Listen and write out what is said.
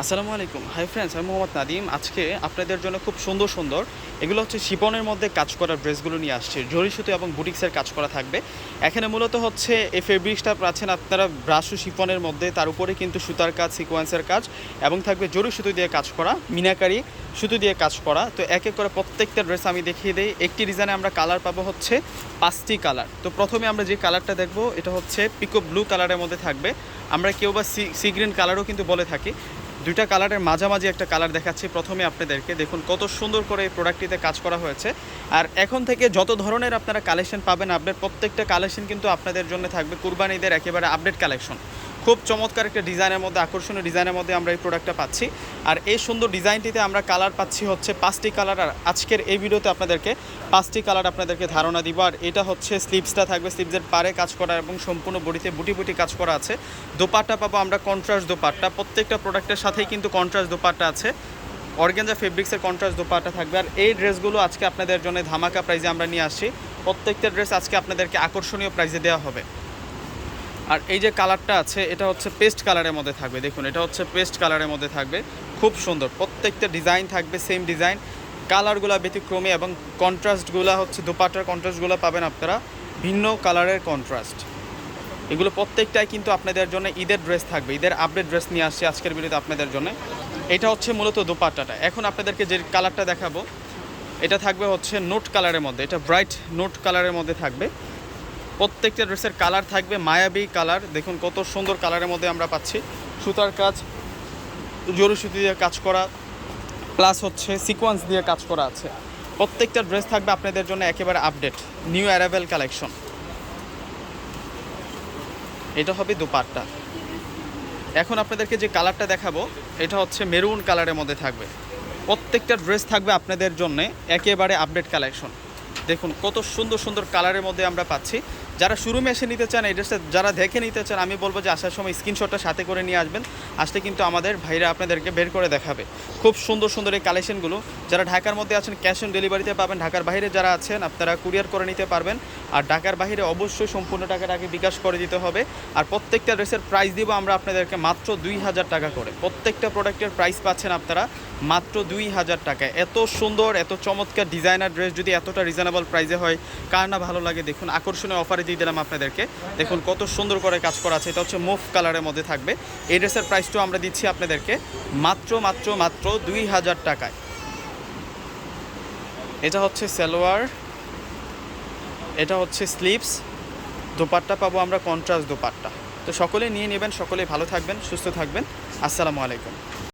আসসালামু আলাইকুম। Hi friends আমি মোহাম্মদ নাদিম। আজকে আপনাদের জন্য খুব সুন্দর সুন্দর এগুলো হচ্ছে শিপনের মধ্যে কাজ করা ড্রেসগুলো নিয়ে আসছে। জরি সুতো এবং বুটিক্সের কাজ করা থাকবে। এখানে মূলত হচ্ছে এই ফেব্রিক্সটা পাচ্ছেন আপনারা ব্রাশু শিপনের মধ্যে, তার উপরে কিন্তু সুতার কাজ সিকোয়েন্সের কাজ এবং থাকবে জরি সুতো দিয়ে কাজ করা, মিনাকারি সুতো দিয়ে কাজ করা। তো এক এক করে প্রত্যেকটা ড্রেস আমি দেখিয়ে দিই। একটি ডিজাইনে আমরা কালার পাবো হচ্ছে পাঁচটি কালার তো প্রথমে আমরা যে কালারটা দেখব, এটা হচ্ছে পিকো ব্লু কালারের মধ্যে থাকবে। আমরা কেউ বা সি সি গ্রিন কালারও কিন্তু বলে থাকি। দুইটা কালারের মাঝামাঝি একটা কালার দেখাচ্ছি প্রথমে আপনাদেরকে। দেখুন, কত সুন্দর করে এই প্রোডাক্টটিতে কাজ করা হয়েছে। আর এখন থেকে যত ধরনের আপনারা কালেকশন পাবেন, আপনার প্রত্যেকটা কালেকশন কিন্তু আপনাদের জন্য থাকবে। কুরবানিদের একেবারে আপডেট কালেকশন খুব চমৎকার একটা ডিজাইনের মধ্যে, আকর্ষণীয় ডিজাইনের মধ্যে আমরা এই প্রোডাক্টটা পাচ্ছি। আর এই সুন্দর ডিজাইনটিতে আমরা কালার পাচ্ছি হচ্ছে পাঁচটি কালার আর আজকের এই ভিডিওতে আপনাদেরকে পাঁচটি কালার আপনাদেরকে ধারণা দিব। আর এটা হচ্ছে স্লিপসটা থাকবে স্লিপসের পারে কাজ করা এবং সম্পূর্ণ বডিতে বুটি বুটি কাজ করা আছে। দোপাট্টা পাবো আমরা কন্ট্রাস্ট দোপাট্টা। প্রত্যেকটা প্রোডাক্টের সাথেই কিন্তু কন্ট্রাস্ট দোপাট্টা আছে। অর্গেঞ্জা ফেব্রিক্সের কন্ট্রাস্ট দোপাট্টা থাকবে। আর এই ড্রেসগুলো আজকে আপনাদের জন্য ধামাকা প্রাইজে আমরা নিয়ে আসি প্রত্যেকটা ড্রেস আজকে আপনাদেরকে আকর্ষণীয় প্রাইজে দেওয়া হবে। আর এই যে কালারটা আছে, এটা হচ্ছে পেস্ট কালারের মধ্যে থাকবে। দেখুন, এটা হচ্ছে পেস্ট কালারের মধ্যে থাকবে। খুব সুন্দর। প্রত্যেকটা ডিজাইন থাকবে সেম ডিজাইন কালারগুলো ব্যতিক্রমী এবং কন্ট্রাস্টগুলো হচ্ছে, দুপাটার কন্ট্রাস্টগুলো পাবেন আপনারা। ভিন্ন কালারের কন্ট্রাস্ট এগুলো প্রত্যেকটাই কিন্তু আপনাদের জন্য ঈদের ড্রেস থাকবে। ঈদের আপডেট ড্রেস নিয়ে আসছে আজকের ভিডিওতে আপনাদের জন্য। এটা হচ্ছে মূলত দোপাট্টাটা এখন আপনাদেরকে যে কালারটা দেখাবো, এটা থাকবে হচ্ছে নোট কালারের মধ্যে। এটা ব্রাইট নোট কালারের মধ্যে থাকবে। প্রত্যেকটা ড্রেসের কালার থাকবে, মায়াবী কালার। দেখুন কত সুন্দর কালারের মধ্যে আমরা পাচ্ছি। সুতার কাজ, জরু সুতি দিয়ে কাজ করা প্লাস হচ্ছে সিকোয়েন্স দিয়ে কাজ করা আছে। প্রত্যেকটা ড্রেস থাকবে আপনাদের জন্য একেবারে আপডেট নিউ অ্যারাইভেল কালেকশন এটা হবে দুপাট্টা। এখন আপনাদেরকে যে কালারটা দেখাবো, এটা হচ্ছে মেরুন কালারের মধ্যে থাকবে। প্রত্যেকটা ড্রেস থাকবে আপনাদের জন্য একেবারে আপডেট কালেকশন দেখুন কত সুন্দর সুন্দর কালারের মধ্যে আমরা পাচ্ছি। যারা শোরুমে এসে নিতে চান, এই ড্রেসটা যারা দেখে নিতে চান, আমি বলব যে আসার সময় স্ক্রিনশটটা সাথে করে নিয়ে আসবেন। আসলে কিন্তু আমাদের ভাইরা আপনাদেরকে বের করে দেখাবে। খুব সুন্দর সুন্দর এই কালেকশনগুলো যারা ঢাকার মধ্যে আছেন ক্যাশ অন ডেলিভারিতে পাবেন। ঢাকার বাইরে যারা আছেন, আপনারা কুরিয়ার করে নিতে পারবেন। আর ঢাকার বাইরে অবশ্যই সম্পূর্ণ টাকাটা আগে বিকাশ করে দিতে হবে। আর প্রত্যেকটা ড্রেসের প্রাইস দিব আমরা আপনাদেরকে মাত্র দুই হাজার টাকা করে। প্রত্যেকটা প্রোডাক্টের প্রাইস পাচ্ছেন আপনারা মাত্র দুই হাজার টাকা এত সুন্দর, এত চমৎকার ডিজাইনার ড্রেস যদি এতটা রিজনেবল প্রাইসে হয়, কার না ভালো লাগে? দেখুন, আকর্ষণীয় অফারে দিয়ে দিলাম আপনাদেরকে। দেখুন কত সুন্দর করে কাজ করা আছে। এটা হচ্ছে মুভ কালারের মধ্যে থাকবে। এই ড্রেসের প্রাইসটাও আমরা দিচ্ছি আপনাদেরকে মাত্র মাত্র মাত্র দুই হাজার টাকায়। এটা হচ্ছে সালোয়ার, এটা হচ্ছে স্লিপস দোপাট্টা পাবো আমরা কন্ট্রাস্ট দোপাট্টা। তো সকলে নিয়ে নেবেন সকলে ভালো থাকবেন, সুস্থ থাকবেন। আসসালামু আলাইকুম।